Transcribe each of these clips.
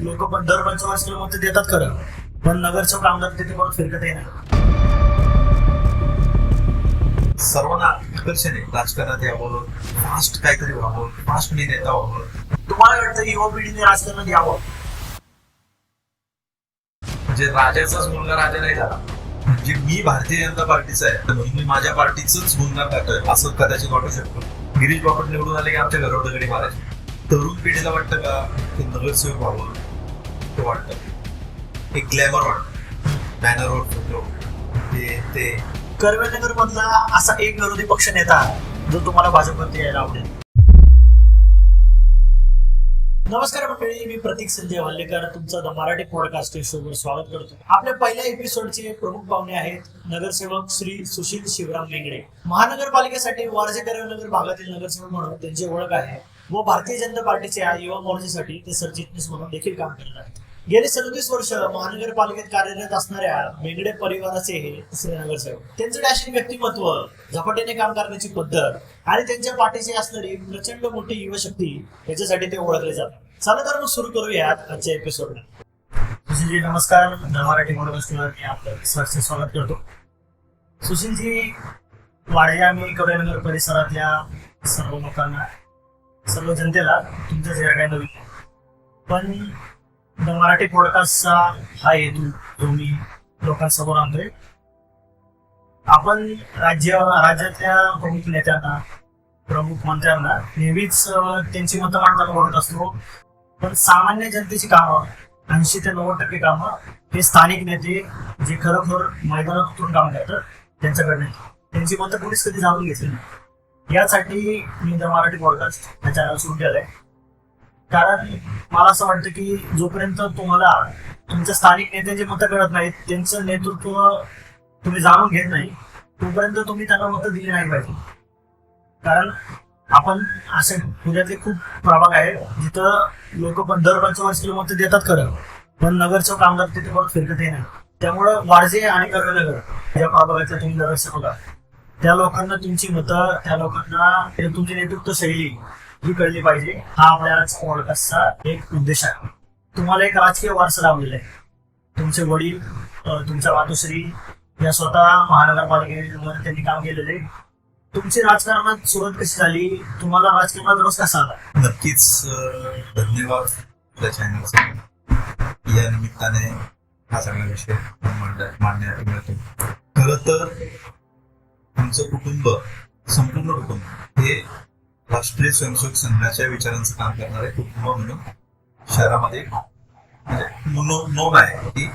लोक पण दर पंचवार्षिक मत देतात खरं. पण नगरसेवक आमदार तिथे परत फिरकत आहे ना? सर्वांना आकर्षण आहे राजकारणात यावं फास्ट काहीतरी व्हावं फास्ट मी नेता व्हावं. तुम्हाला वाटतं युवा पिढीने राजकारणात यावं? म्हणजे राजाचाच मुलगा राजा नाही झाला. म्हणजे मी भारतीय जनता पार्टीचा आहे तर मी माझ्या पार्टीचंच मुलगा करतोय असं कदाचित वाटू शकतो. गिरीश बापट निवडून आले की आमच्या घरावर दगडी मारायचे. तरुण पिढीला वाटतं का? ते नगरसेवक व्हावं? ते वाटतं. एक ग्लॅमर वाटतं. बॅनरवर फोटो हे ते कर्वेनगर मधला असा एक विरोधी पक्ष नेता जो तुम्हाला भाजपमध्ये यायला आवडेल. नमस्कार मंडळी मी प्रतीक संजय हल्लेकर तुमचं द मराठी पॉडकास्ट शोवर स्वागत करतो. आपल्या पहिल्या एपिसोडचे प्रमुख पाहुणे आहेत नगरसेवक श्री सुशील शिवराम लेंगडे महानगरपालिकेसाठी वारजे कर्वेनगर भागातील नगरसेवक म्हणून त्यांची ओळख आहे व भारतीय जनता पार्टीच्या युवा मोर्चासाठी ते सरचिटणीस म्हणून देखील काम करत आहेत. गेली सदतीस वर्ष महानगरपालिकेत कार्यरत असणाऱ्या मेंगडे परिवाराचे हे तिसरे नगरसेवक. त्यांचं डॅशिंग व्यक्तिमत्व झपाट्याने काम करण्याची पद्धत आणि त्यांच्या पाठीशी असणारी प्रचंड मोठी युवशक्ती याच्यासाठी ते ओळखले जातात. चला तर मग सुरू करूयात आजच्या एपिसोडला सुशीलजी नमस्कार. मराठी पॉडकास्टवर मी आपलं स्वागत करतो. सुशीलजी वाडे आम्ही कवरेनगर परिसरातल्या सर्व लोकांना सर्व जनतेला तुमचं जे काही नवीन पण द मराठी पॉडकास्टचा हा हेतू जो मी लोकांसमोर आणतोय. आपण राज्य राज्यातल्या प्रमुख नेत्यांना प्रमुख मंत्र्यांना नेहमीच त्यांची मतं मांडताना बोलत असतो. पण सामान्य जनतेची कामं ऐंशी ते नव्वद टक्के कामं हे स्थानिक नेते जे खरोखर मैदानात उतरून काम करतात त्यांच्याकडे त्यांची मतं कोणीच कधी जाणून घेतली नाही. यासाठी मी द मराठी पॉडकास्ट हा चॅनल सुरू केलाय. कारण मला असं वाटतं की जोपर्यंत तुम्हाला तुमच्या स्थानिक नेत्यांची मतं कळत नाहीत त्यांचं नेतृत्व तुम्ही जाणून घेत नाही तोपर्यंत तुम्ही त्यांना मतं दिली नाही पाहिजे. कारण आपण असे पुण्यातले खूप प्रभाग आहे जिथं लोक पण दर पंचवार्षिक मतं देतात खरं पण नगरसेवक आमदार तिथे परत फिरकत नाही. त्यामुळं वारजे आणि कर्वेनगर या प्रभागातल्या तुम्ही नगरसेवक त्या लोकांना तुमची मतं त्या लोकांना तुमची नेतृत्व शैली ही कळली पाहिजे. हा आपल्या आज पॉडकास्टचा एक उद्देश आहे. तुम्हाला एक राजकीय वारसा लाभलेला आहे. तुमचे वडील तुमच्या मातोश्री या स्वतः महानगरपालिकेमध्ये त्यांनी काम केलेले तुमची राजकारणात सुरुवात कशी झाली? तुम्हाला राजकारणात रस कसा आला? नक्कीच धन्यवाद आपल्या या निमित्ताने हा सगळा विषय मान्य मांडण्यात मिळतो. खरं तर आमचं कुटुंब संपूर्ण कुटुंब हे राष्ट्रीय स्वयंसेवक संघाच्या विचारांचं काम करणारे कुटुंब म्हणून शहरामध्ये म्हणजे नोंद आहे की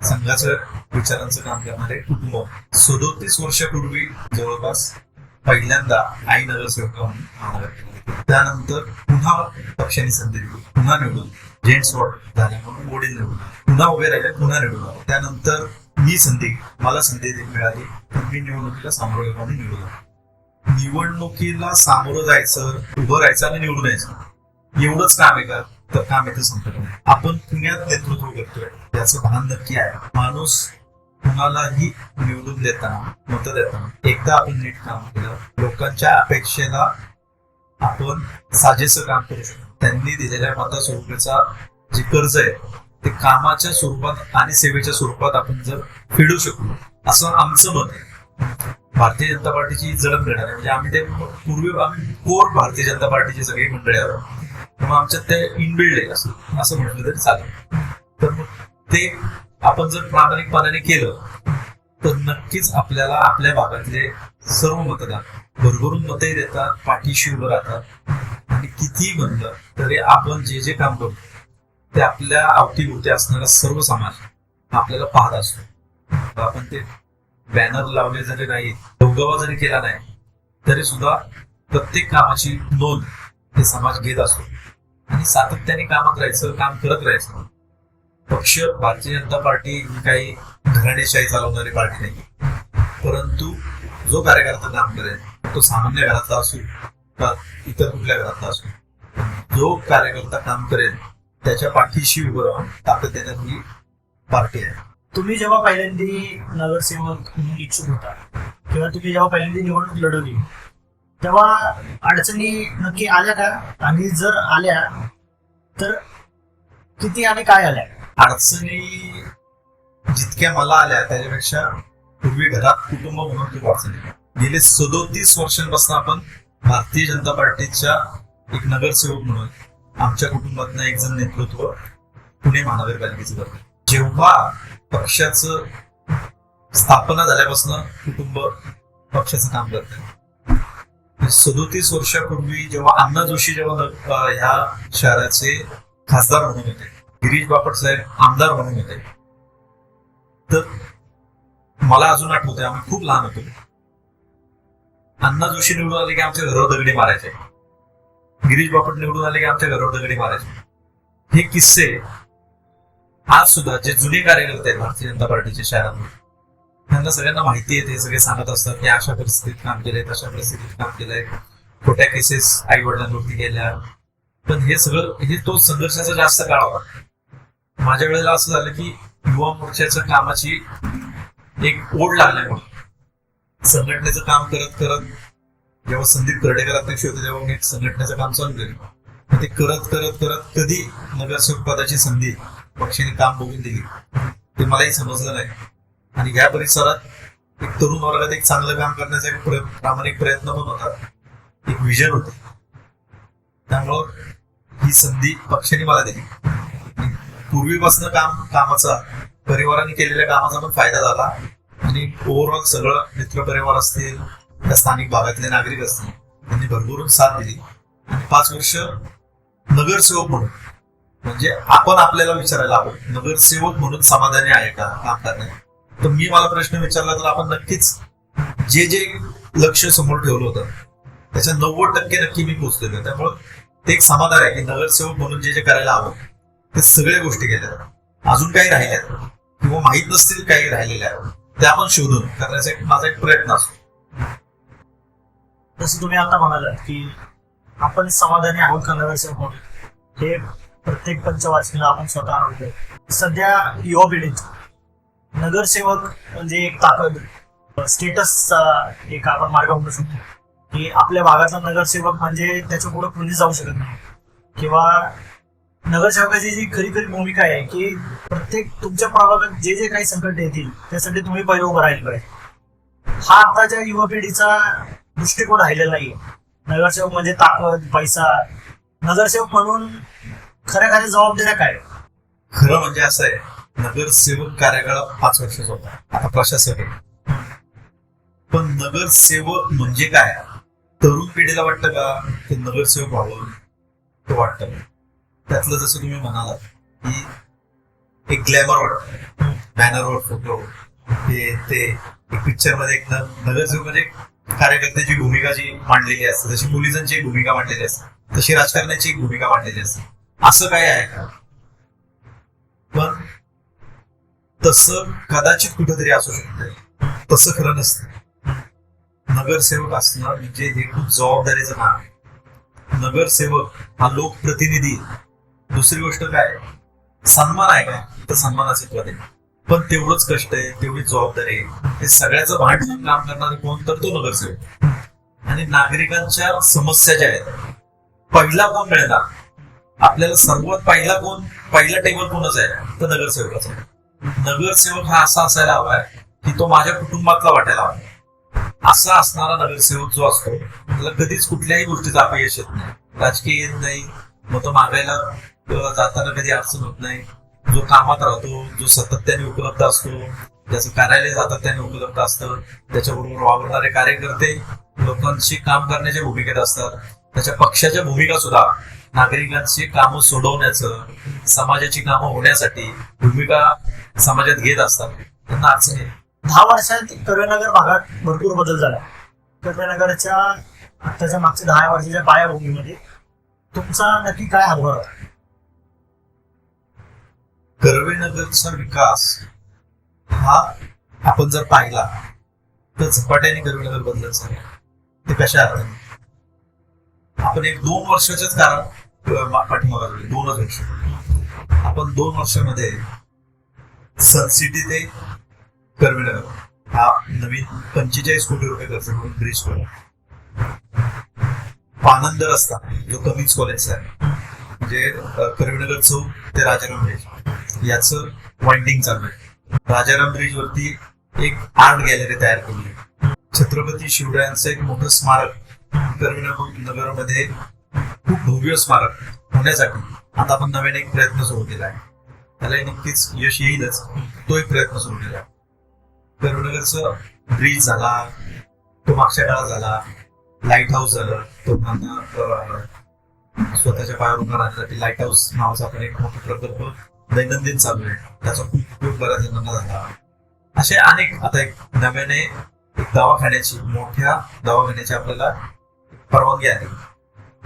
संघाच्या विचारांचं काम करणारे कुटुंब. सदोतीस वर्षापूर्वी जवळपास पहिल्यांदा आई नगरसेवक म्हणून त्यानंतर पुन्हा पक्षाने संधी दिली. पुन्हा निवडून जेंट्स वॉर्ड झाले म्हणून वडील निवडून पुन्हा उभे राहिले पुन्हा निवडून त्यानंतर मी संधी मला संधी मिळाली. मी निवडणुकीला सामोरं गेलो निवडून निवडणुकीला सामोरं जायचं उभं राहायचं आणि निवडून यायचं. एवढंच काम आहे का तर काम इथं संपत नाही. आपण पुण्यात नेतृत्व करतोय. याचं भान नक्की आहे. माणूस कुणालाही निवडून देताना मत देताना एकदा आपण नीट काम केलं लोकांच्या अपेक्षेला आपण साजेसं काम करू शकतो. त्यांनी दिलेल्या मता स्वरूपाचा जे कर्ज आहे ते कामाच्या स्वरूपात आणि सेवेच्या स्वरूपात आपण जर फेडू शकलो असं आमचं मत आहे. भारतीय जनता पार्टीची जळण घेणार आहे. म्हणजे आम्ही ते पूर्वी आम्ही कोर भारतीय जनता पार्टीची सगळी मंडळी आहोत. मग आमच्यात ते इनबिल्ड आहे असं असं म्हटलं तरी चालेल. तर ते आपण जर प्रामाणिकपणाने केलं तर नक्कीच आपल्याला आपल्या भागातले सर्व मतदार भरभरून मतही देतात पाठीशी उभं राहतात. आणि कितीही म्हणलं तरी आपण जे जे काम करतो ते आपल्या अवतीभोवती असणारा सर्व समाज आपल्याला पाहत असतो. आपण ते बॅनर लावले जरी नाही गवगवा जरी केला नाही तरी सुद्धा प्रत्येक कामाची नोंद हे समाज घेत असतो. आणि सातत्याने कामात राहायचं काम करत राहायचं. पक्ष भारतीय जनता पार्टी ही काही घराणेशाही चालवणारी पार्टी नाही. परंतु जो कार्यकर्ता काम करेल तो सामान्य घरातला असो का इतर कुठल्या घरातला असो जो कार्यकर्ता काम करेल त्याच्या पाठीशी उभं राहून ताकद देणारी पार्टी आहे. तुम्ही जेव्हा पहिल्यांदी नगरसेवक म्हणून इच्छुक होता किंवा तुम्ही जेव्हा पहिल्यांदी निवडणूक लढवली तेव्हा अडचणी नक्की आल्या का? आणि जर आल्या तर किती आणि काय आल्या? अडचणी जितक्या मला आल्या त्याच्यापेक्षा पूर्वी घरात कुटुंब म्हणून खूप अडचणी गेले सदोतीस वर्षांपासून आपण भारतीय जनता पार्टीच्या एक नगरसेवक म्हणून आमच्या कुटुंबातनं एक जण नेतृत्व पुणे महानगरपालिकेचं करतो जेव्हा पक्षाचं स्थापना झाल्यापासून कुटुंब पक्षाचं काम करते. म्हणजे सदोतीस वर्षापूर्वी जेव्हा अण्णा जोशी जेव्हा ह्या शहराचे खासदार म्हणून होते गिरीश बापट साहेब आमदार म्हणून होते तर मला अजून आठवतंय आम्ही खूप लहान होतो. अण्णा जोशी निवडून आले की आमच्या घरावर दगडी मारायचे. गिरीश बापट निवडून आले की आमच्या घरावर दगडी मारायचे. हे किस्से आज सुद्धा जे जुने कार्यकर्ते आहेत भारतीय जनता पार्टीच्या शहरांमध्ये त्यांना सगळ्यांना माहिती आहे ते सगळे सांगत असतात की अशा परिस्थितीत काम केलंय तशा परिस्थितीत काम केलंय. खोट्या केसेस आई वडिलांवरती गेल्या. पण हे सगळं हे तो संघर्षाचा जास्त काळ होता. माझ्या वेळेला असं झालं की युवा मोर्चाच्या कामाची एक ओढ लागल्यामुळे संघटनेचं काम करत करत जेव्हा संदीप कर्डेकर अध्यक्ष होते तेव्हा मी संघटनेचं काम चालू केलं. ते करत करत करत कधी नगरसेवक पदाची संधी पक्षाने काम बघून दिली. ते मलाही समजलं नाही. आणि या परिसरात एक तरुण वर्गात एक चांगलं काम करण्याचा एक प्रामाणिक प्रयत्न पण होता. एक विजन होतं. त्यामुळं ही संधी पक्षाने मला दिली. पूर्वीपासून काम कामाचा परिवाराने केलेल्या कामाचा पण फायदा झाला. आणि ओव्हरऑल सगळं मित्र परिवार असतील त्या स्थानिक भागातले नागरिक असतील त्यांनी भरभरून साथ दिली. आणि पाच वर्ष नगरसेवक म्हणून म्हणजे आपण आपल्याला विचारायला हवं. नगरसेवक म्हणून समाधानी आहे का? काम करण्यात तर मी मला प्रश्न विचारला तर आपण नक्कीच जे जे लक्ष समोर ठेवलं होतं त्याच्या नव्वद टक्के नक्की मी पोहोचलेलो त्यामुळं ते एक समाधान आहे की नगरसेवक म्हणून जे जे करायला हवं ते सगळ्या गोष्टी केल्या अजून काही राहिल्या किंवा माहीत नसतील काही राहिलेल्या त्या आपण शोधून करण्याचा एक माझा एक प्रयत्न असतो. जसं तुम्ही आता म्हणालात की आपण समाधानी आहोत का नगरसेवक म्हणून? हे प्रत्येक पंचवार्षिकला आपण स्वतः आणतोय. सध्या युवा पिढीत नगरसेवक म्हणजे एक ताकद स्टेटसचा एक आपण मार्ग म्हणू शकतो. की आपल्या भागातला नगरसेवक म्हणजे त्याच्या पुढे कोणी जाऊ शकत नाही. किंवा नगरसेवकाची जी खरी खरी भूमिका आहे की प्रत्येक तुमच्या प्रभागात जे जे काही संकट येतील त्यासाठी तुम्ही पहिले उभं राहिलं पाहिजे. हा आताच्या युवा पिढीचा दृष्टिकोन राहिलेला नाही नगरसेवक म्हणजे ताकद पैसा. नगरसेवक म्हणून खऱ्या खऱ्या जबाबदाऱ्या काय? खरं म्हणजे असं आहे नगरसेवक कार्यकाळ पाच वर्षच होता आता प्रशासक आहे पण नगरसेवक म्हणजे काय? तरुण पिढीला वाटतं का ते नगरसेवक व्हावं? ते वाटतं त्यातलं जसं तुम्ही म्हणालात की एक ग्लॅमर वाटत बॅनरवर फोटो हे ते एक पिक्चरमध्ये एक नगरसेवक म्हणजे कार्यकर्त्याची भूमिका जी मांडलेली असते जशी पोलिसांची भूमिका मांडलेली असते तशी राजकारण्याची भूमिका मांडलेली असते. असं काय आहे का? पण तसं कदाचित कुठेतरी असू शकत तसं खरं नसतं. नगरसेवक असणं म्हणजे हे खूप जबाबदारीचं काम आहे. नगरसेवक हा लोकप्रतिनिधी दुसरी गोष्ट काय सन्मान आहे का? तर सन्मानाचे पद आहे. पण तेवढंच कष्ट आहे तेवढी जबाबदारी आहे. हे सगळ्याचं भान ठेवून काम करणारे कोण? तर तो नगरसेवक आणि नागरिकांच्या समस्या ज्या आहेत पहिला कोण मिळणार? आपल्याला सर्वात पहिला कोण पहिला टेबल कोणच आहे? तर नगरसेवकाचा. नगरसेवक हा असा असायला हवाय की तो माझ्या कुटुंबातला वाटायला हवा. असा असणारा नगरसेवक जो असतो त्याला कधीच कुठल्याही गोष्टीचं अपयश येत नाही. राजकीय येत नाही. मग तो मागायला जाताना कधी अडचण होत नाही. जो कामात राहतो जो सातत्याने उपलब्ध असतो त्याचं कार्यालय सातत्याने उपलब्ध असतं त्याच्याबरोबर वावरणारे कार्यकर्ते लोकांशी काम करण्याच्या भूमिकेत असतात त्याच्या पक्षाच्या भूमिका सुद्धा नागरिकांची कामं सोडवण्याचं समाजाची कामं होण्यासाठी भूमिका समाजात घेत असतात. त्यांना अडचण येते दहा वर्षात कर्वेनगर भागात भरपूर बदल झाला. कर्वेनगरच्या आताच्या मागच्या दहा वर्षाच्या पायाभूमीमध्ये तुमचा नक्की काय होता? कर्वेनगरचा विकास हा आपण जर पाहिला तर झपाट्याने कर्वेनगर बदलत झाला ते कशा अर्थाने? आपण एक दोन वर्षाच्याच कारण पाठिंबा दोनच वर्ष. आपण दोन वर्षामध्ये सनसिटी ते कर्वेनगर हा नवीन पंचेचाळीस कोटी रुपये खर्च करून ब्रिज केला आनंद रस्ता जो कमीच कॉलेजचा आहे. म्हणजे अ, चौक ते राजाराम ब्रिज याचं वाइंडिंग चालू आहे. राजाराम ब्रिज वरती एक आर्ट गॅलरी तयार केली आहे. छत्रपती शिवरायांचं एक मोठं स्मारक नगरमध्ये खूप भव्य स्मारक होण्यासाठी आता आपण नव्याने एक प्रयत्न सुरू केला आहे. त्याला नक्कीच यश येईलच. तो एक प्रयत्न सुरू केला आहे. कर्वेनगरचं ब्रिज झाला तो मागच्या काळात झाला लाइट हाऊस झालं तो स्वतःच्या पायावर उभा राहण्यासाठी लाइट हाऊस नावाचा आपण एक मोठा प्रकल्प दैनंदिन चालू आहे. त्याचा खूप उपयोग बऱ्याच जणांना झाला. असे अनेक आता एक नव्याने दवाखान्याची मोठ्या दवाखान्याची आपल्याला परवानगी आहे.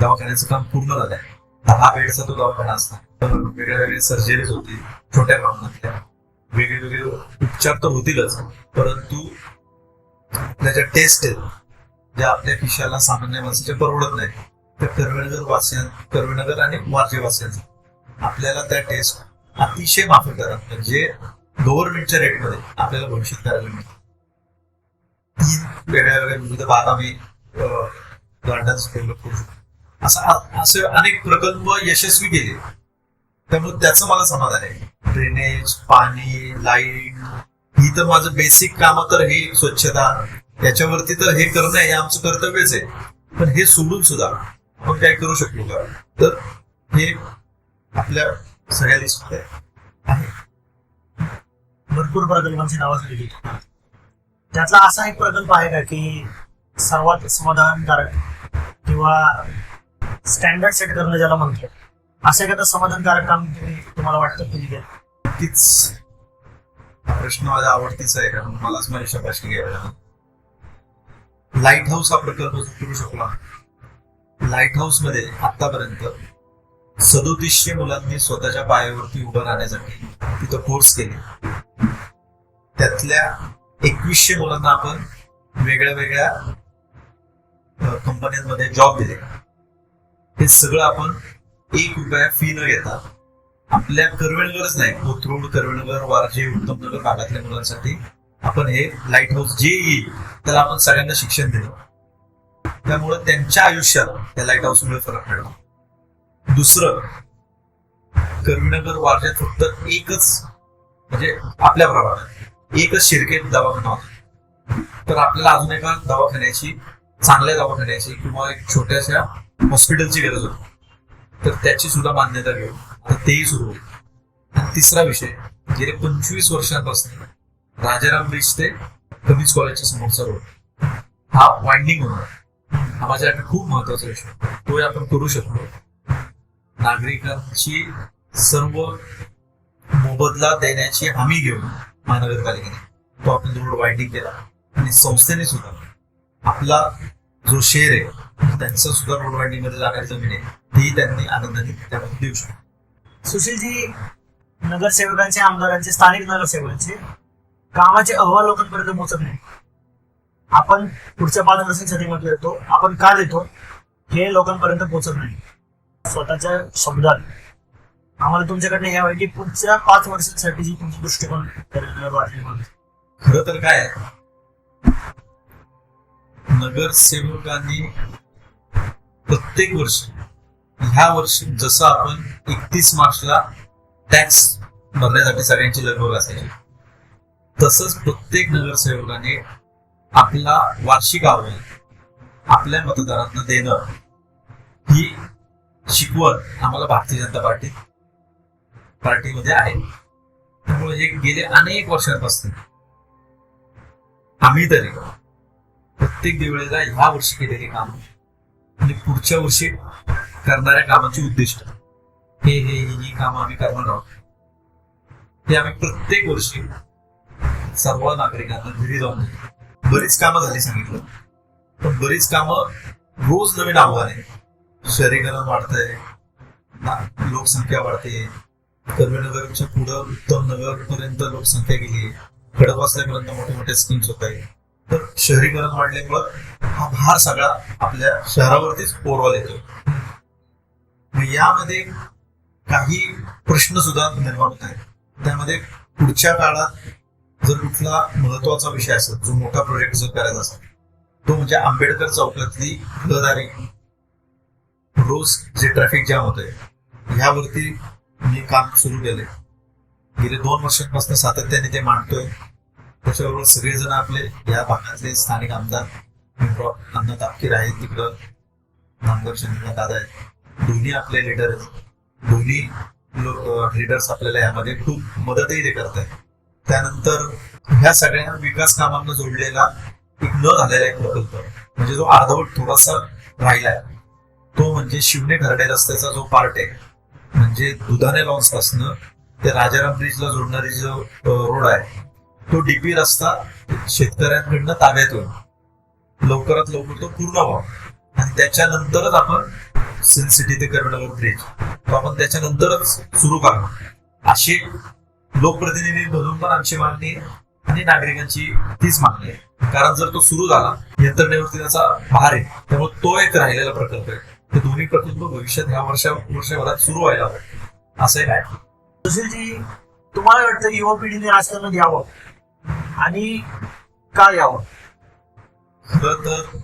दवाखान्याचं काम पूर्ण झालंय दहा बेडचा तो दवाखाना असता वेगळ्या वेगळ्या सर्जरीज होती छोट्या प्रमाणातल्या. वेगळे वेगळे उपचार तर होतीलच. परंतु त्याच्या टेस्ट आहेत. ज्या आपल्या खिशाला सामान्य माणसाच्या परवडत नाही. तर कर्वेनगर वासियां कर्वेनगर आणि वारजे वासियांचं. आपल्याला त्या टेस्ट अतिशय माफ करतात म्हणजे गव्हर्नमेंटच्या रेटमध्ये आपल्याला भविष्यात करायला मिळतं तीन वेगळ्या वेगळ्या विविध भाग आम्ही गार्डन्स डेव्हलप करू शकतो असं असे अनेक प्रकल्प यशस्वी केले. त्यामुळे त्याचं मला समाधान आहे. ड्रेनेज पाणी लाइट ही तर माझं बेसिक काम तर हे स्वच्छता. याच्यावरती तर हे करणं हे आमचं कर्तव्यच आहे. पण हे सोडून सुद्धा आपण काय करू शकलो का? तर हे आपल्या सगळ्या लिस्टमध्ये आहे. भरपूर प्रकल्पांची नावं झालेली त्यातला असा एक प्रकल्प आहे का की सर्वात समाधानकारक किंवा स्टँडर्ड सेट करणं ज्याला म्हणतो. असं एखादं समाधानकारक काम तुम्हाला वाटतं तुम्ही घ्या नक्कीच. प्रश्न माझा आवडतीचा आहे कारण मलाच माझी प्रश्न घ्यायला लाइट हाऊस हा प्रकल्प करू शकला. लाइट हाऊसमध्ये आतापर्यंत सदोतीसशे मुलांनी स्वतःच्या पायावरती उभं राहण्यासाठी तिथं कोर्स केले. त्यातल्या एकवीसशे मुलांना आपण वेगळ्या वेगळ्या कंपन्यांमध्ये जॉब दिले हे सगळं आपण एक रुपया फी न घेता आपल्या करवेणगरच नाही कोथरूड करवेणगर वारजे उत्तमनगर भागातल्या मुलांसाठी आपण हे लाइट हाऊस जे येईल त्याला आपण सगळ्यांना शिक्षण दिलं. त्यामुळं त्यांच्या आयुष्यात त्या लाइट हाऊसमुळे फरक पडला. दुसरं करवीनगर वारज्यात फक्त एकच म्हणजे आपल्या प्रभागात एकच शिरकेत दवाखाना होता. तर आपल्याला अजून एका दवाखान्याची चांगल्या दवाखान्याची किंवा एक छोट्याशा हॉस्पिटलची गरज होती. तर त्याची सुद्धा मान्यता घेऊ आता तेही सुरू होईल. आणि तिसरा विषय गेले पंचवीस वर्षांपासून राजाराम ब्रिज ते कमीज कॉलेजच्या समोरचा रोड हा वाइंडिंग होणार हा माझ्यासाठी खूप महत्त्वाचा विषय. तो आपण करू शकलो. नागरिकांची सर्व मोबदला देण्याची हमी घेऊन महानगरपालिकेने तो आपण रोड वाइंडिंग केला. आणि संस्थेने सुद्धा आपला जो शेअर आहे त्यांचं सुद्धा रोड वाइंडिंगमध्ये जाणारी जमीन आहे ती त्यांनी आनंदाने त्यामध्ये देऊ शकतो सुशीलजी नगरसेवकांचे आमदारांचे स्थानिक नगरसेवकांचे कामाचे अहवाल लोकांपर्यंत पोहोचत नाही आपण पुढच्या पाच वर्षांसाठी म्हटलं येतो आपण का देतो हे लोकांपर्यंत पोहोचत नाही स्वतःच्या शब्दात आम्हाला तुमच्याकडनं हे हवं की पुढच्या पाच वर्षांसाठीची तुमची दृष्टिकोन. खरं तर काय आहे? नगरसेवकांनी प्रत्येक वर्षी ह्या वर्षी जसं आपण एकतीस मार्चला टॅक्स भरण्यासाठी सगळ्यांची लगबग असायची तसंच प्रत्येक नगरसेवकाने आपला वार्षिक अहवाल आपल्या मतदारांना देणं ही शिकवण आम्हाला भारतीय जनता पार्टी पार्टीमध्ये आहे. त्यामुळे हे गेले अनेक वर्षांपासून आम्ही तरी प्रत्येक देवळेला ह्या वर्षी केलेली काम. आणि म्हणजे पुढच्या वर्षी करणाऱ्या कामाची उद्दिष्ट. हे हे ही ही कामं आम्ही करणार आहोत. हे आम्ही प्रत्येक वर्षी सर्व नागरिकांना घरी जाऊन बरीच कामं झाली सांगितलं. पण बरीच कामं रोज नवीन आव्हान आहे. शहरीकरण वाढतंय ना- लोकसंख्या वाढते. कर्वेनगरच्या पुढं उत्तम नगर पर्यंत लोकसंख्या गेली. खडकवासल्यापर्यंत मोठे मोठे स्कीम्स होत आहेत. तर शहरीकरण वाढल्यामुळं हा भार सगळा आपल्या शहरावरतीच पोरवाल येतो मग यामध्ये काही प्रश्न सुद्धा निर्माण होत आहेत. त्यामध्ये पुढच्या काळात जर कुठला महत्त्वाचा विषय असेल जो मोठा प्रोजेक्ट जर करायचा असेल तो म्हणजे आंबेडकर चौकातली रहदारी. रोज जे ट्रॅफिक जाम होत आहे ह्यावरती मी काम सुरू केले गेले दोन वर्षांपासून सातत्याने ते मांडतोय. त्याच्याबरोबर सगळेजण आपले या भागातले स्थानिक आमदार मित्र तापकीर आहेत तिकडं. नामदार चंद्रनाथ दादा आहेत. दोन्ही आपले लिडर आहेत. दोन्ही लोक लिडर्स आपल्याला यामध्ये खूप मदतही ते करत आहेत त्यानंतर ह्या सगळ्या विकास कामांना जोडलेला एक न झालेला एक प्रकल्प म्हणजे जो अर्धवट थोडासा राहिलाय तो म्हणजे शिवणे खर्डे रस्त्याचा जो पार्ट आहे म्हणजे दुधाने लॉन्स पासनं ते राजाराम ब्रिजला जोडणारी जो रोड आहे तो डीपी रस्ता शेतकऱ्यांकडनं ताब्यात येऊन लवकरात लवकर तो पूर्ण व्हावा. आणि त्याच्यानंतरच आपण सिटी ते कर्णनगर ब्रिज तो आपण त्याच्यानंतरच सुरू करावा अशी लोकप्रतिनिधी म्हणून पण आमची मागणी आहे. आणि नागरिकांची तीच मागणी आहे. कारण जर तो सुरू झाला यंत्रणेवरती त्याचा भार आहे त्यामुळे तो एक राहिलेला प्रकल्प आहे. ते दोन्ही प्रकल्प भविष्यात ह्या वर्षा वर्षभरात सुरू व्हायला असं काय आहे सुशीलजी तुम्हाला वाटतं युवा पिढीने राजकारण यावं आणि का यावं? खरं तर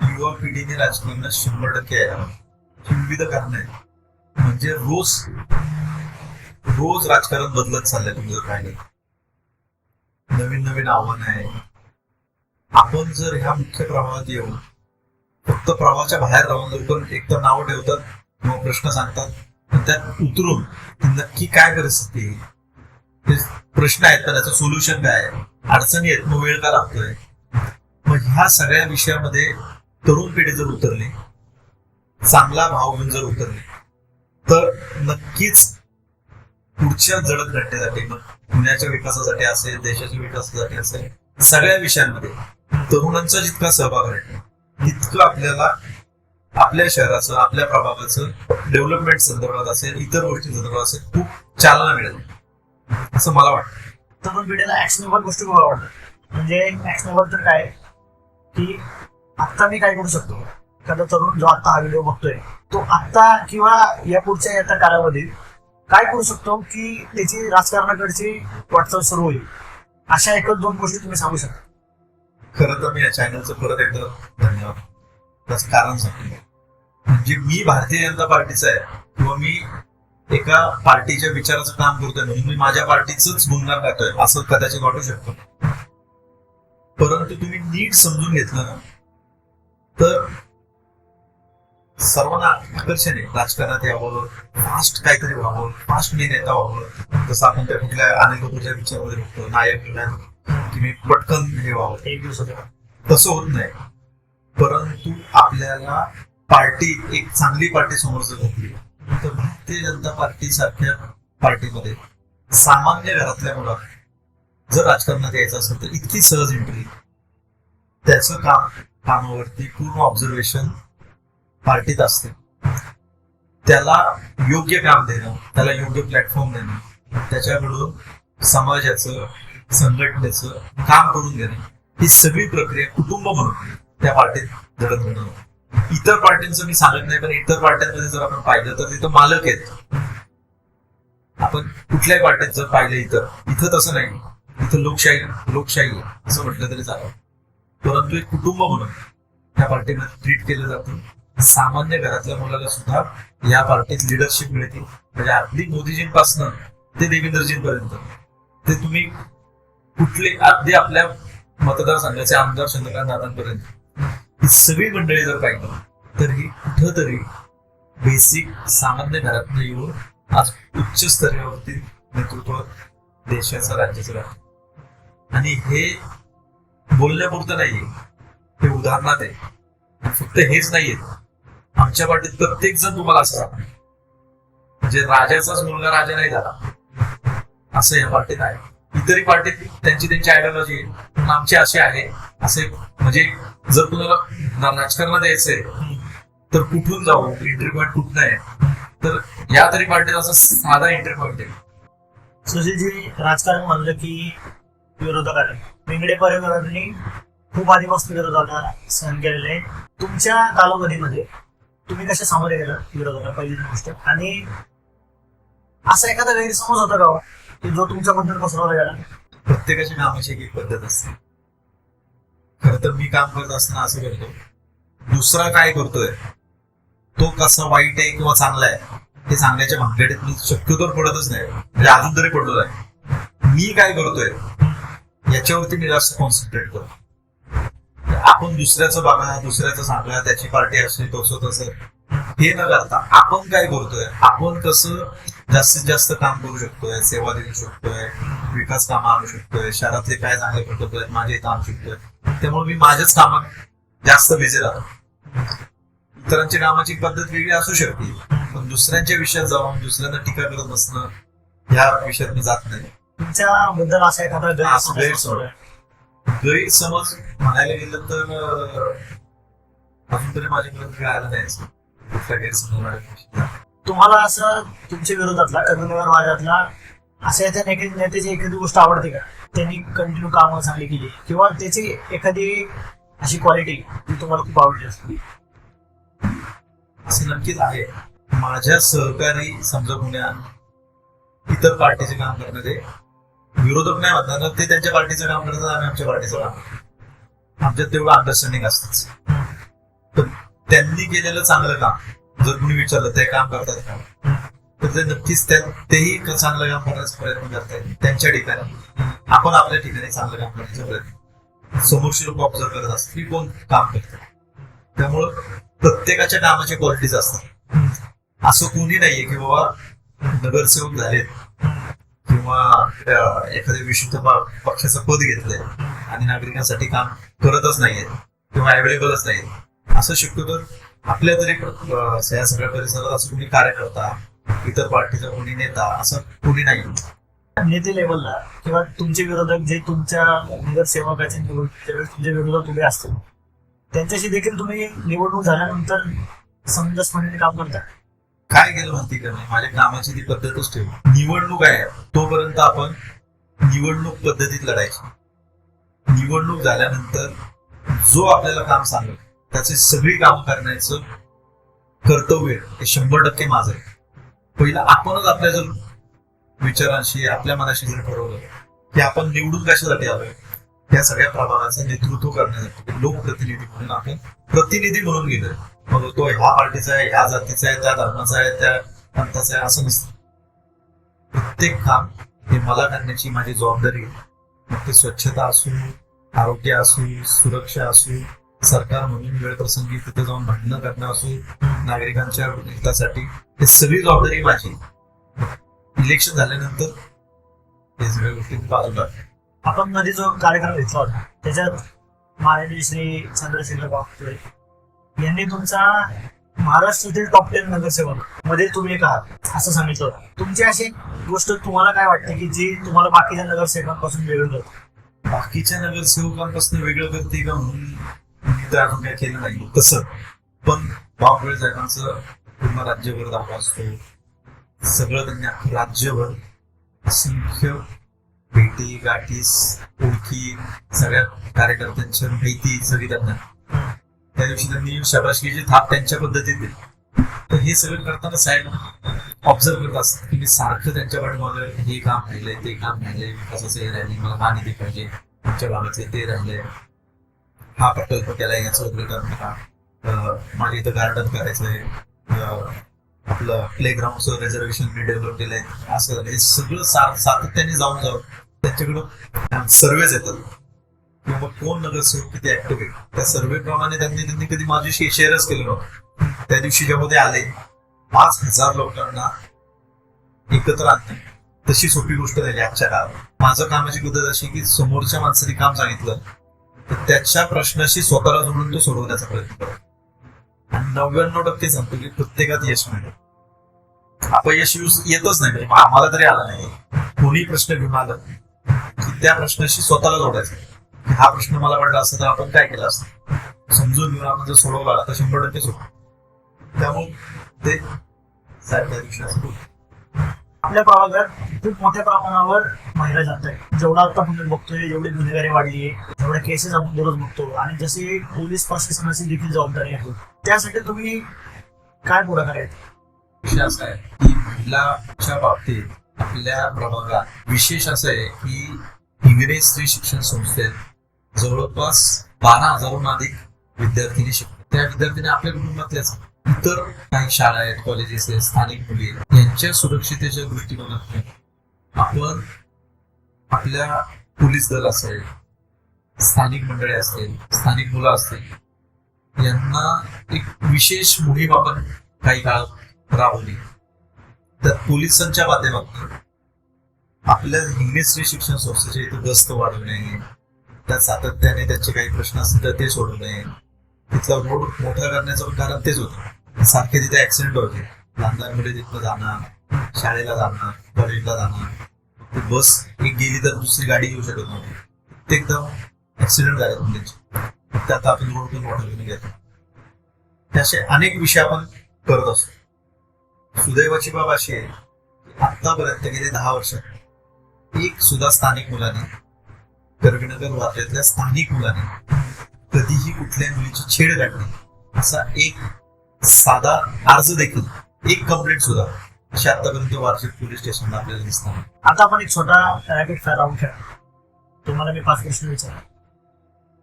युवा पिढीने राजकारणात शंभर टक्के विविध कारण आहे म्हणजे रोज रोज राजकारण बदलत चाललंय तुम्ही जर पाहिलं नवीन नवीन आव्हान आहे. आपण जर ह्या मुख्य प्रवाहात येऊन फक्त प्रवाहाच्या बाहेर राहून लोक एक तर नावं ठेवतात किंवा प्रश्न सांगतात त्यात उतरून नक्की काय परिस्थिती ते प्रश्न आहेत तर त्याचं सोल्युशन काय आहे? अडचणी आहेत मग वेळ का लागतोय? मग ह्या सगळ्या विषयामध्ये तरुण पिढी जर उतरली चांगला भाव घेऊन जर उतरली तर नक्कीच पुढच्या जडत घटनेसाठी मग पुण्याच्या विकासासाठी असेल देशाच्या विकासासाठी असेल सगळ्या विषयांमध्ये तरुणांचा जितका सहभाग राहील तितकं आपल्याला आपल्या शहराचं आपल्या प्रभागाचं डेव्हलपमेंट संदर्भात असेल इतर गोष्टी संदर्भात असेल खूप चालना मिळेल. असं मला वाटतं. तरुण पिढीला ऍक्शनेबल गोष्टी खूप वाटतात म्हणजे ऍक्शनेबल तर काय की आत्ता मी काय करू शकतो? एखादा तरुण जो आता हा व्हिडिओ बघतोय तो आत्ता किंवा या पुढच्या येत्या कालावधीत काय करू शकतो की त्याची राजकारणाकडची वाटचाल सुरू होईल? अशा एकच दोन गोष्टी तुम्ही सांगू शकता. खरं तर मी या चॅनलचं परत एकदा धन्यवाद. त्याचं कारण सांगतो. म्हणजे मी भारतीय जनता पार्टीचा आहे किंवा मी एका पार्टीच्या विचाराचं काम करतोय म्हणून मी माझ्या पार्टीच गुणगान गातोय. असं कदाचित वाटू शकतो. परंतु तुम्ही नीट समजून घेतलं ना तर सर्वांना आकर्षण आहे. राजकारणात यावं फास्ट काहीतरी व्हावं फास्ट मी नेता व्हावं. जसं आपण त्या कुठल्या अनेक लोकांच्या विचारामध्ये बघतो नायक की मी पटकन हे व्हावं. एक दिवसात तसं होत नाही. परंतु आपल्याला पार्टी एक चांगली पार्टी समोर जर घेतली तर भारतीय जनता पार्टी सारख्या पार्टीमध्ये सामान्य घरातल्या मुलाला जर राजकारणात यायचं असेल तर इतकी सहज एंट्री त्याचं काम कामावरती पूर्ण ऑब्झर्वेशन पार्टीत असते. त्याला योग्य काम देणं त्याला योग्य प्लॅटफॉर्म देणं त्याच्याकडून समाजाचं संघटनेचं काम करून देणं ही सगळी प्रक्रिया कुटुंब म्हणून त्या पार्टीत घडत घडवणं इतर पार्ट्यांचं मी सांगत नाही पण इतर पार्ट्यांमध्ये जर आपण पाहिलं तर तिथं मालक आहेत. आपण कुठल्याही पार्टीत जर पाहिलं इथं इथं तसं नाही. इथं लोकशाही लोकशाही आहे, असं म्हटलं तरी चालेल. परंतु एक कुटुंब म्हणून त्या पार्टीमध्ये ट्रीट केलं जातं. सामान्य घरातल्या मुलाला सुद्धा या पार्टीत लिडरशिप मिळते. म्हणजे अगदी मोदीजींपासनं ते देवेंद्रजींपर्यंत. ते तुम्ही कुठले अगदी आपल्या मतदारसंघाचे आमदार चंद्रकांत दादांपर्यंत. ही सगळी मंडळी जर पाहिलं तर ही कुठंतरी बेसिक सामान्य घरातनं येऊन आज उच्च स्तरावरती नेतृत्व देशाचं राज्याचं राहतं. आणि हे बोलण्यापुरतं नाहीये. हे उदाहरणात आहे. फक्त हेच नाहीये. आमच्या वाटेत प्रत्येक जण तुम्हाला असं म्हणजे राजाचाच मुलगा राजा नाही झाला. असं या वाटेत आहे. इतरही पार्टीत त्यांची त्यांची आयडिओलॉजी पण आमची अशी आहे असे म्हणजे जर तुम्हाला राजकारणात यायचंय तर कुठून जाऊ एंट्री पॉईंट कुठं आहे? तर या तरी पार्टीचा असा साधा एंट्री पॉईंट आहे. सुशीलजी राजकारण म्हणलं की विरोधकांनी. वेंगडे परिवारांनी खूप आधीपासून विरोधाला सहन केलेले आहे. तुमच्या कालावधीमध्ये तुम्ही कशा सामोरे गेला विरोधाला पहिली गोष्ट. आणि असा एखादा गैरसमज होता का हो? की जो तुमच्याबद्दल पसरवला गेला प्रत्येकाची कामाची एक एक पद्धत असते. खर तर मी काम करत असताना असं करतो दुसरा काय करतोय तो कसा वाईट आहे किंवा चांगला आहे हे सांगण्याच्या भानगडीत मी शक्यतोवर पडतच नाही. म्हणजे अजून तरी पडलो आहे मी काय करतोय याच्यावरती मी जास्त कॉन्सन्ट्रेट करतो. आपण दुसऱ्याचं बघा दुसऱ्याचं सांगा त्याची पार्टी असली तसं तसं हे न करता आपण काय करतोय आपण कसं जास्तीत जास्त काम करू शकतोय सेवा देऊ शकतोय विकास कामं आणू शकतोय शहरातले काय चांगले प्रकल्प आहेत माझे इथं आणू शकतोय त्यामुळे मी माझ्याच कामात जास्त बिझी राहतो इतरांच्या कामाची पद्धत वेगळी असू शकते पण दुसऱ्यांच्या विषयात जाऊन दुसऱ्यांना टीका करत बसणं ह्या विषयात मी जात नाही तुमच्याबद्दल असा एखादा गैरसमज गैरसमज. म्हणायला गेलं तर अजून तरी माझ्याकडे आलं नाही. कुठला गैरसमज. तुम्हाला असं तुमच्या विरोधातला कर्मनगर वादातला अशा एखाद्या नेते- नेत्याची एखादी गोष्ट आवडते का? त्यांनी कंटिन्यू कामं चांगली केली. किंवा त्याची एखादी अशी क्वालिटी जी तुम्हाला खूप आवडली असते? असं नक्कीच आहे. माझ्या सहकारी समजा पुण्या इतर पार्टीचे काम करणारे विरोधक नाही म्हणतात ना, ते त्यांच्या पार्टीचं काम करतात आम्ही आमच्या पार्टीचं काम करतो आमच्यात तेवढं अंडरस्टँडिंग असतंच. पण त्यांनी केलेलं चांगलं काम जर कुणी विचारलं ते काम करतात का? तर ते नक्कीच त्या- तेही चांगलं काम करण्याचा प्रयत्न करतायत. त्यांच्या ठिकाणी. आपण आपल्या ठिकाणी चांगलं काम करण्याचा प्रयत्न समोरची लोक ऑब्झर्व करत असतात की कोण काम करतात त्यामुळं प्रत्येकाच्या कामाच्या क्वालिटीज असतात. असं कोणी नाहीये की बाबा नगरसेवक झालेत. किंवा एखाद्या विशिष्ट पक्षाचं पद घेतलंय आणि नागरिकांसाठी काम करतच नाहीये किंवा अवेलेबलच नाहीये असं शक्यतो आपल्या तरी या सगळ्या परिसरात असं कोणी कार्यकर्ता इतर पार्टीचा कोणी नेता असं कोणी नाही. नेते लेवलला किंवा तुमचे विरोधक जे तुमच्या नगरसेवकाचे निवड त्यावेळेस तुमच्या विरोधात उभे असतील त्यांच्याशी देखील तुम्ही निवडणूक झाल्यानंतर समंजसपणे काम करता? काय केलं माहिती का नाही? माझ्या कामाची ती पद्धतच ठेव निवडणूक आहे तोपर्यंत आपण निवडणूक पद्धतीत लढायची. निवडणूक झाल्यानंतर जो आपल्याला काम सांगेल त्याचे सगळी काम करण्याचं कर्तव्य हे शंभर टक्के माझं आहे. पहिलं आपणच आपल्या जर विचारांशी आपल्या मनाशी जर ठरवलं की आपण निवडून कशासाठी आलोय या सगळ्या प्रभागाचं नेतृत्व करण्यासाठी लोकप्रतिनिधी म्हणून आपण प्रतिनिधी म्हणून गेलोय. मग तो ह्या पार्टीचा आहे ह्या जातीचा आहे त्या धर्माचा आहे त्या पंथाचा आहे असं नसतं. प्रत्येक काम हे मला करण्याची माझी जबाबदारी आहे. मग ते स्वच्छता असू आरोग्य असू सुरक्षा असू सरकार म्हणून वेळ प्रसंगी तिथे जाऊन भांडणं करणं असू नागरिकांच्या हितासाठी हे सगळी जबाबदारी माझी इलेक्शन झाल्यानंतर हे सगळ्या गोष्टी बाजूला. आपण मध्ये जो कार्यक्रम घेतला होता त्याच्यात माननीय श्री चंद्रशेखर बावनकुळे यांनी तुमचा महाराष्ट्रातील टॉप टेन नगरसेवकमध्ये तुम्ही एक आहात असं सांगितलं होतं. तुमची अशी गोष्ट तुम्हाला काय वाटते की जी तुम्हाला बाकीच्या नगरसेवकांपासून वेगळं करतं? बाकीच्या नगरसेवकांपासून वेगळं करते का म्हणून तर आपण काय केलं नाही. तसं. पण बावळे साहेबांचं पूर्ण राज्यभर दावा असतो. सगळं त्यांनी अख्खं राज्यभर असंख्य भेटी गाठीस ओळखी सगळ्या कार्यकर्त्यांच्या माहिती सगळी त्यांना. त्या दिवशी त्यांनी शाबासकीची थाप त्यांच्या पद्धतीत दिली. तर हे सगळं करताना साहेब ऑब्झर्व करत असतात की मी सारखं त्यांच्या पाठीमागे हे काम राहिलंय ते काम राहिलंय. विकासाचं हे राहिले मला हा निधी पाहिजे. आमच्या भागातले ते राहिले हा प्रकल्प केलाय याचं उद्घाटन करा माझ्या इथं गार्डन करायचंय. आपलं प्ले ग्राउंडचं रिझर्वेशन मी डेव्हलप केलंय. असं हे सगळं सातत्याने जाऊन जाऊन त्यांच्याकडं सर्वेज येतात. किंवा कोण नगरसेवक किती ऍक्टिव्ह आहे? त्या सर्वे प्रमाणे त्यांनी त्यांनी कधी माझ्याशी शेअरच केलं नव्हतं. त्या दिवशी जेव्हा ते आले पाच हजार लोकांना एकत्र आणते तशी सोपी गोष्ट झाली आजच्या काळात. माझं कामाची पद्धत अशी की समोरच्या माणसाने काम सांगितलं. त्याच्या प्रश्नाशी स्वतःला जोडून तो सोडवण्याचा प्रयत्न करतो. आणि नव्याण्णव टक्के सांगतो की प्रत्येकात यश मिळेल. अपयश येतच नाही. म्हणजे आम्हाला तरी आला नाही. कोणी प्रश्न घेऊन आलं की त्या प्रश्नाशी स्वतःला जोडायचं. हा प्रश्न मला वाटला असता तर आपण काय केलं असतं? समजून घेऊन आपण जर सोडवला तर शंभर टक्के सोडू त्यामुळे ते साहेब त्या दिवशी असं आपल्या प्रभागात खूप मोठ्या प्रमाणावर महिला जात आहे जेवढा आता आपण बघतोय जेवढी गुन्हेगारी वाढली आहे जेवढ्या केसेस आपण दररोज बघतो आणि जशी पोलीस प्रशासनाची देखील जबाबदारी आहे. त्यासाठी तुम्ही काय पुढाकार आहेत विषय असा आहे की महिलाच्या बाबतीत आपल्या प्रभागात विशेष असं आहे की इंग्रज स्त्री शिक्षण संस्थेत जवळपास बारा हजारहून अधिक विद्यार्थिनी शिकतात. त्या विद्यार्थ्यांनी आपल्या कुटुंबातल्याच इतर काही शाळा आहेत कॉलेजेस आहेत स्थानिक मुली यांच्या सुरक्षितेच्या दृष्टिकोनातून आपण आपल्या पोलीस दल असेल स्थानिक मंडळी असतील स्थानिक मुलं असतील यांना एक विशेष मोहीम आपण काही काळ राबवली. तर पोलिसांच्या माध्यमातून आपल्या हिंदी शिक्षण संस्थेच्या इथं गस्त वाढवणे त्यात सातत्याने त्यांचे काही प्रश्न असतील तर ते सोडवणे तिथला रोड मोठा करण्याचं कारण तेच होतं. सारखे तिथे ऍक्सिडेंट होते. लहान लहान मुले तिथं जाणार शाळेला जाणार कॉलेजला जाणार. बस एक गेली तर दुसरी गाडी येऊ शकत नव्हती. ते एकदम ऍक्सिडेंट झाले मुलींचे त्यात आपण रोड पण मोठा करून घेतो असे अनेक विषय आपण करत असतो. सुदैवाची बाब अशी आहे की आतापर्यंत गेले दहा वर्षात एक सुद्धा स्थानिक मुलाने करवीनगर वाटेतल्या स्थानिक मुलाने कधीही कुठल्या मुलीची छेड काढली असा एक साधा अर्ज देखील एक कंप्लेंट सुद्धा अशी आतापर्यंत वार्षिक पोलीस स्टेशनला आपल्याला नाही. आता आपण एक छोटा रॅपिड फायर राऊंड खेळ तुम्हाला मी पाच प्रश्न विचार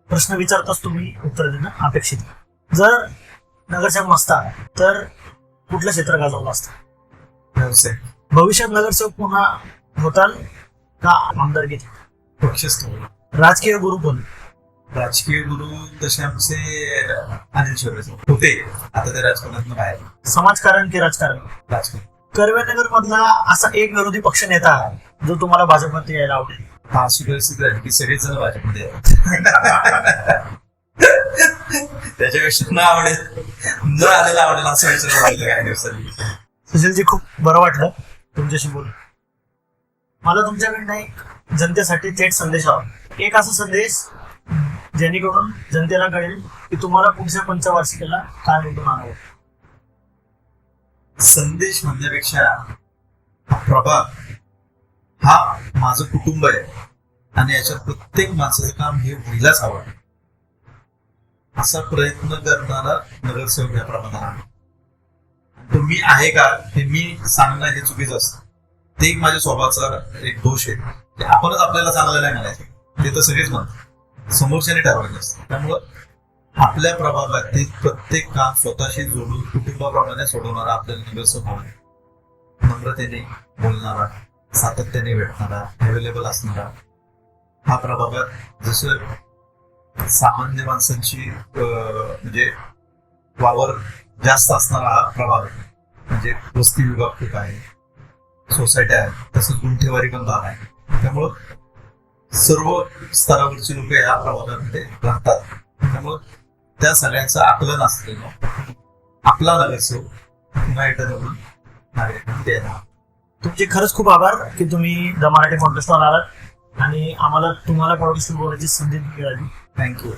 प्रश्न विचारताच तुम्ही उत्तर देणं अपेक्षित आहे. जर नगरसेवक नसता तर कुठलं क्षेत्र गाजवलं असतं? व्यवसाय भविष्यात नगरसेवक पुन्हा होताल का आमदारकी पक्षस्थळ राजकीय गुरु कोण? राजकीय गुरु तसे आमचे अनिल शिवराज होते. आता ते राजकारणातून बाहेर. समाजकारण की राजकारण? राजकारण. कर्वेनगर मधला असा एक विरोधी पक्ष नेता आहे जो तुम्हाला भाजपमध्ये यायला आवडेल. हा झाली की सगळेच जण भाजपमध्ये. त्याच्यापेक्षा न आवडेल न आलेला आवडेल असं विचार राहिलं काही दिवसांनी. सुशीलजी खूप बरं वाटलं तुमच्याशी बोलून. मला तुमच्याकडनं एक जनतेसाठी थेट संदेश हवा. एक असा संदेश जेणेकरून जनतेला कळेल की तुम्हाला पुढच्या पंचवार्षिकेला काय निवडून आणावं संदेश म्हणण्यापेक्षा प्रभा हा माझं कुटुंब आहे आणि याच्यात प्रत्येक माणसाचं काम हे व्हायलाच हवं. असा प्रयत्न करणारा नगरसेवक या प्रमाणात आहे. तो मी आहे का हे मी सांगणं हे चुकीचं असतं. ते एक माझ्या स्वभावाचा एक दोष आहे. आपणच आपल्याला चांगलं नाही म्हणायचं. ते तर सगळेच म्हणतात. समोरच्याने ठरवायचं असतं त्यामुळं आपल्या प्रभागातील प्रत्येक काम स्वतःशी जोडून कुटुंबाप्रमाणे सोडवणारा आपल्याला नगरसेवक हवा आहे. नम्रतेने बोलणारा सातत्याने भेटणारा अवेलेबल असणारा हा प्रभागात जसं सामान्य माणसांची म्हणजे वावर जास्त असणारा हा प्रभाग म्हणजे वस्ती विभाग खूप आहे सोसायट्या आहेत तसंच गुंठेवारी पण भाग आहे. त्यामुळं सर्व स्तरावरची लोक या प्रभागामध्ये राहतात. त्यामुळं त्या सगळ्यांचं आकलन असलेलं आपला नगरसेवक पुन्हा एकदा निवडून नागरिकांना द्यायला तुमचे खरंच खूप आभार की तुम्ही द मराठी पॉडकास्टवर आलात आणि आम्हाला तुम्हाला पॉडकास्ट बोलायची संधी मिळाली. थँक्यू